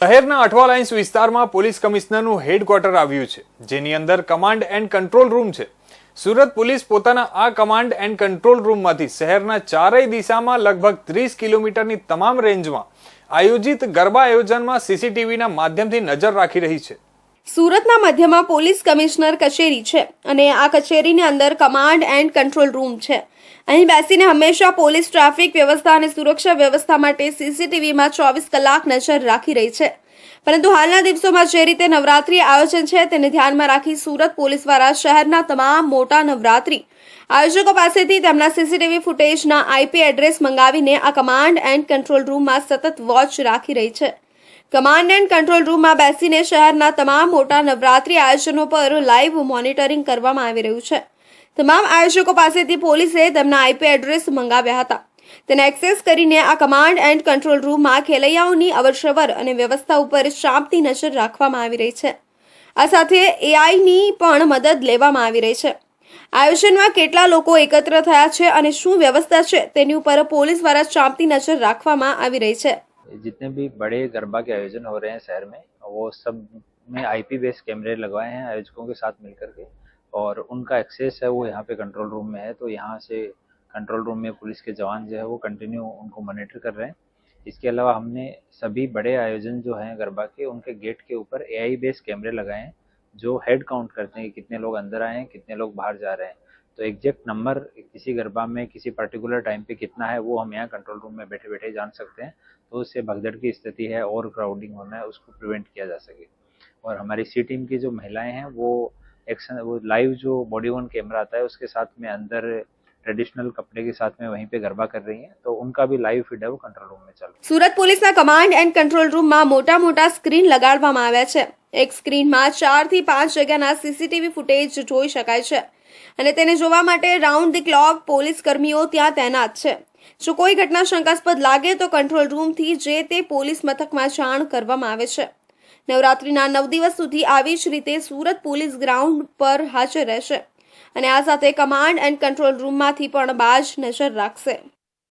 શહેરના અઠવા લાઇન્સ વિસ્તારમાં પોલીસ કમિશનરનું હેડક્વાર્ટર આવ્યું છે, જેની અંદર કમાન્ડ એન્ડ કંટ્રોલ રૂમ છે. સુરત પોલીસ પોતાના આ કમાન્ડ એન્ડ કંટ્રોલ રૂમમાંથી શહેરના ચારેય દિશામાં લગભગ ત્રીસ કિલોમીટરની તમામ રેન્જમાં આયોજિત ગરબા આયોજનમાં સીસીટીવીના માધ્યમથી નજર રાખી રહી છે. સુરતના મધ્યમાં પોલીસ કમિશનર કચેરી છે અને આ કચેરીની અંદર કમાન્ડ એન્ડ કંટ્રોલ રૂમ છે. અહીં બેસીને હંમેશા પોલીસ ટ્રાફિક વ્યવસ્થા અને સુરક્ષા વ્યવસ્થા માટે સીસીટીવીમાં ચોવીસ કલાક નજર રાખી રહી છે. પરંતુ હાલના દિવસોમાં જે રીતે નવરાત્રી આયોજન છે તેને ધ્યાનમાં રાખી સુરત પોલીસ દ્વારા શહેરના તમામ મોટા નવરાત્રી આયોજકો પાસેથી તેમના સીસીટીવી ફૂટેજના આઈપી એડ્રેસ મંગાવીને આ કમાન્ડ એન્ડ કંટ્રોલ રૂમમાં સતત વોચ રાખી રહી છે. કમાન્ડ એન્ડ કંટ્રોલ રૂમમાં બેસીને શહેરના તમામ મોટા નવરાત્રી આયોજનો પર લાઈવ મોનિટરિંગ કરવામાં આવી રહ્યું છે. તમામ આયોજકો પાસેથી પોલીસે તેમના આઈપી એડ્રેસ મંગાવ્યા હતા. તેને એક્સેસ કરીને આ કમાન્ડ એન્ડ કંટ્રોલ રૂમમાં ખેલૈયાઓની અવરસવર અને વ્યવસ્થા ઉપર ચાંપતી નજર રાખવામાં આવી રહી છે. આ સાથે એઆઈની પણ મદદ લેવામાં આવી રહી છે. આયોજનમાં કેટલા લોકો એકત્ર થયા છે અને શું વ્યવસ્થા છે તેની ઉપર પોલીસ દ્વારા ચાંપતી નજર રાખવામાં આવી રહી છે. जितने भी बड़े गरबा के आयोजन हो रहे हैं शहर में, वो सब में आईपी बेस्ड कैमरे लगवाए हैं आयोजकों के साथ मिलकर के। और उनका एक्सेस है, वो यहाँ पे कंट्रोल रूम में है तो यहाँ से कंट्रोल रूम में पुलिस के जवान जो है, वो कंटिन्यू उनको मॉनिटर कर रहे हैं। इसके अलावा हमने सभी बड़े आयोजन जो हैं गरबा के, उनके गेट के ऊपर एआई बेस्ड कैमरे लगाए हैं, जो हेड काउंट करते हैं कितने लोग अंदर आए हैं, कितने लोग बाहर जा रहे हैं। तो एग्जैक्ट नंबर किसी गरबा में किसी पर्टिकुलर टाइम पे कितना है वो हम यहाँ कंट्रोल रूम में बैठे बैठे जान सकते हैं तो उससे भगदड़ की स्थिति है और क्राउडिंग होना है उसको प्रिवेंट किया जा सके और हमारी सी टीम की जो महिलाएं हैं वो एक्शन वो लाइव जो बॉडी वन कैमरा आता है उसके साथ में अंदर ट्रेडिशनल कपड़े के साथ में वहीं पे गरबा कर रही हैं तो उनका भी लाइव फीड है वो कंट्रोल रूम में चल रहा है સુરત પોલીસના કમાન્ડ એન્ડ કંટ્રોલ રૂમમાં મોટા મોટા સ્ક્રીન લગાડવામાં આવ્યા છે એક સ્ક્રીનમાં ચારથી પાંચ જગ્યાના સીસીટીવી ફૂટેજ જોઈ શકાય છે અને તેને જોવા માટે રાઉન્ડ ધી ક્લોક પોલીસ કર્મીઓ ત્યાં તૈનાત છે. જો કોઈ ઘટના શંકાસ્પદ લાગે તો કંટ્રોલ રૂમથી જે તે પોલીસ મથકમાં જાણ કરવામાં આવે છે. નવરાત્રીના નવ દિવસ સુધી આવી જ રીતે સુરત પોલીસ ગ્રાઉન્ડ પર હાજર રહેશે અને આ સાથે કમાન્ડ એન્ડ કંટ્રોલ રૂમમાંથી પણ બાજ નજર રાખશે.